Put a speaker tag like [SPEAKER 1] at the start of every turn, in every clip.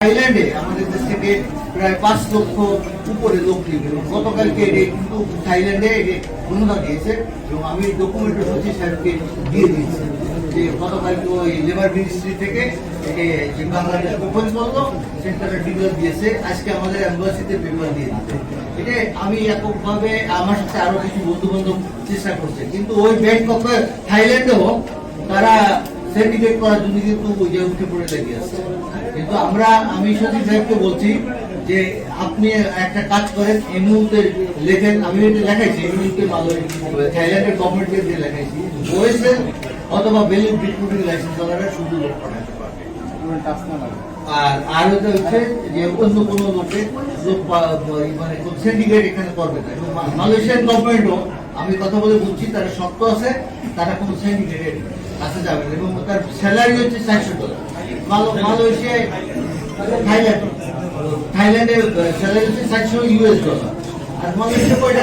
[SPEAKER 1] থাইল্যান্ডে আমাদের দেশ থেকে প্রায় পাঁচ লক্ষ উপরে লোক গতকালকে কিন্তু থাইল্যান্ডে এটি অনুদান দিয়েছে এবং আমি ডকুমেন্ট সচিব সাহেবকে দিয়ে দিয়েছি যে গতকালকে ওই লেবার মিনিস্ট্রি থেকে যে বাংলাদেশ করল দিয়েছে। আজকে আমাদের অ্যাম্বাসিতে পেপার দিয়ে দিতে এটা আমি এককভাবে আমার সাথে আরও কিছু বন্ধু বান্ধব চেষ্টা করছে। কিন্তু ওই ব্যাংক থাইল্যান্ডেও তারা সার্টিফিকেট করার জন্য কিন্তু ওই উঠে পড়ে আছে। কিন্তু আমরা, আমি সচিব সাহেবকে বলছি যে আপনি একটা কাজ করেন, এই মুহূর্তে লেখেন, আমি লেখাইছি, এই মুহূর্তে থাইল্যান্ডের গভর্নমেন্টকে দিয়ে লেখাইছি। অথবা বেলি লাইসেন্স শুধু লোক আর আর হচ্ছে হচ্ছে যে অন্য কোনো মানে সিন্ডিকেট এখানে করবে না। মালয়েশিয়ান গভর্নমেন্টও আমি কথা বলে বুঝছি, তারা শক্ত আছে। তারা কোনো সিন্ডিকেটের কাছে যাবে এবং তার স্যালারি হচ্ছে চারশো ডলার মালয় মালয়েশিয়ায়, থাইল্যান্ড। থাইল্যান্ডের স্যালারি হচ্ছে চারশো ইউএস ডলার আর মালয়েশিয়া কয়টা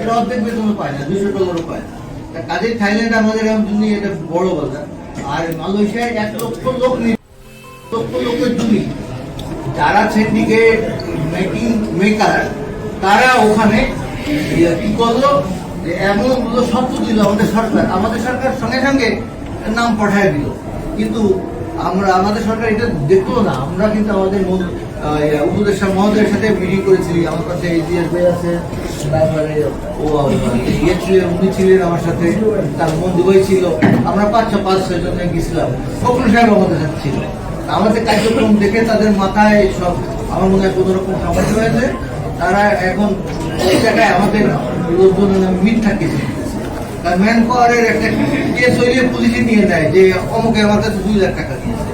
[SPEAKER 1] এটা অর্ধেক বেতনও পায় না, দুশো ডলারও পায় না। কাজেই থাইল্যান্ড আমাদের জন্য এটা বড় বাজার। আর মালয়েশিয়ায় এক লক্ষ লোক লক্ষ লোকের জমি যারা সিন্ডিকেট মেকিং মেকার তারা ওখানে ইয়ে কি করল? যে শর্ত দিল আমাদের সরকার আমাদের সরকার সঙ্গে সঙ্গে নাম দিল। কিন্তু আমরা, আমাদের সরকার এটা দেখল না। আমরা কিন্তু আমাদের উপদেষ্টা মহোদয়ের সাথে মিটিং করেছি। আমার কাছে আছে, তারপরে ও ইয়ে উনি ছিলেন আমার সাথে, তার বন্ধু ভাই ছিল। আমরা পাঁচ ছ পাঁচ ছয় জন গেছিলাম। ফখরুল সাহেব আমাদের সাথে ছিল আমাদের কার্যক্রম দেখে তাদের মাথায় সব, আমার মনে হয় কোনো রকম সমস্যা হয়েছে। তারা এখন আমাদের লোকজন মিথ্যা কেস তার ম্যান পাওয়ারের একটা কেস হইলে পুলিশে নিয়ে নেয় যে, অমুকে আমার কাছে দুই লাখ টাকা দিয়েছে।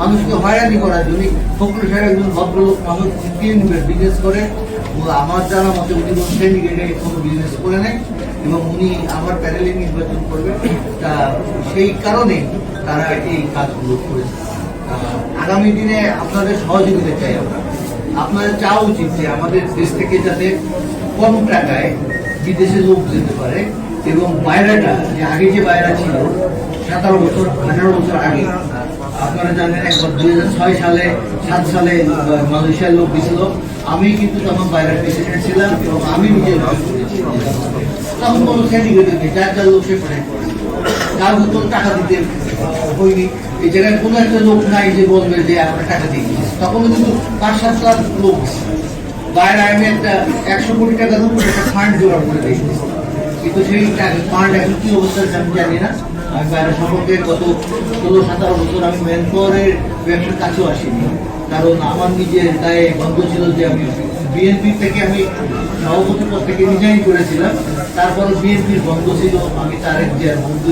[SPEAKER 1] মানুষকে হয়রানি করার জন্য ফখরুল সাহেব একজন ভদ্রলোক মানুষ বিজনেস করে আমার জানা মতে উনি কোনো সিন্ডিকেটে কোনো বিজনেস করে নেয় এবং উনি আমার প্যানেলে নির্বাচন করবে তা সেই কারণে তারা এই কাজগুলো করেছে। আগামী দিনে আপনাদের সহযোগিতা চাই আমরা। আপনাদের চাওয়া উচিত যে আমাদের দেশ থেকে যাতে কম টাকায় বিদেশে লোক যেতে পারে এবং বাইরেটা যে আগে যে বাইরা ছিল, সতেরো বছর, আঠারো বছর আগে, আপনারা জানেন একবার দুই ছয় সালে, সাত সালে মালয়েশিয়ার লোক গেছিল। আমি কিন্তু তখন বাইরের প্রেসিডেন্ট ছিলাম এবং আমি নিজে তখন কোনো ক্যান্ডিডেট যার যার লোক সে পাঠাই মতন টাকা দিতে কোনো একটা লোক নাই যে বলবে যে আমরা টাকা দিই। তখন কিন্তু পাঁচ সাত লাখ লোক বাইরে আমি একটা একশো কোটি উপরে একটা ফান্ড জোগাড় করে দিয়েছি কিন্তু সেই ফান্ড এখন কি অবস্থা আমি জানি না। আমি বাইরে সম্পর্কে গত ষোলো সতেরো বছর আমি কাছেও আসিনি। কারণ আমার নিজের দায়ে বন্ধ ছিল যে আমি বিএনপি থেকে আমি সভাপতি পদ থেকে রিজাইন করেছিলাম। তারপর বিএনপির বন্ধ ছিল, আমি তার যে বন্ধু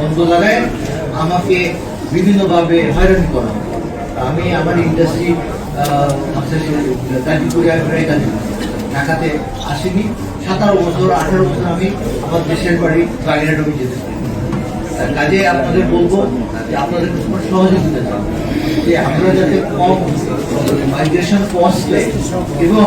[SPEAKER 1] বন্ধ লাগায় আমাকে বিভিন্নভাবে হয়রানি করা আমি আমার ইন্ডাস্ট্রি গাজীপুরে প্রায় গাজীপুর ঢাকাতে আসিনি। সতেরো বছর, আঠারো বছর আমি আমার দেশের বাড়ি বাগেরহাটে যেতে পারি কাজে আপনাদের বলব যে আপনাদের সহযোগিতা চান যে আমরা যাতে কম মাইগ্রেশন কস্টে এবং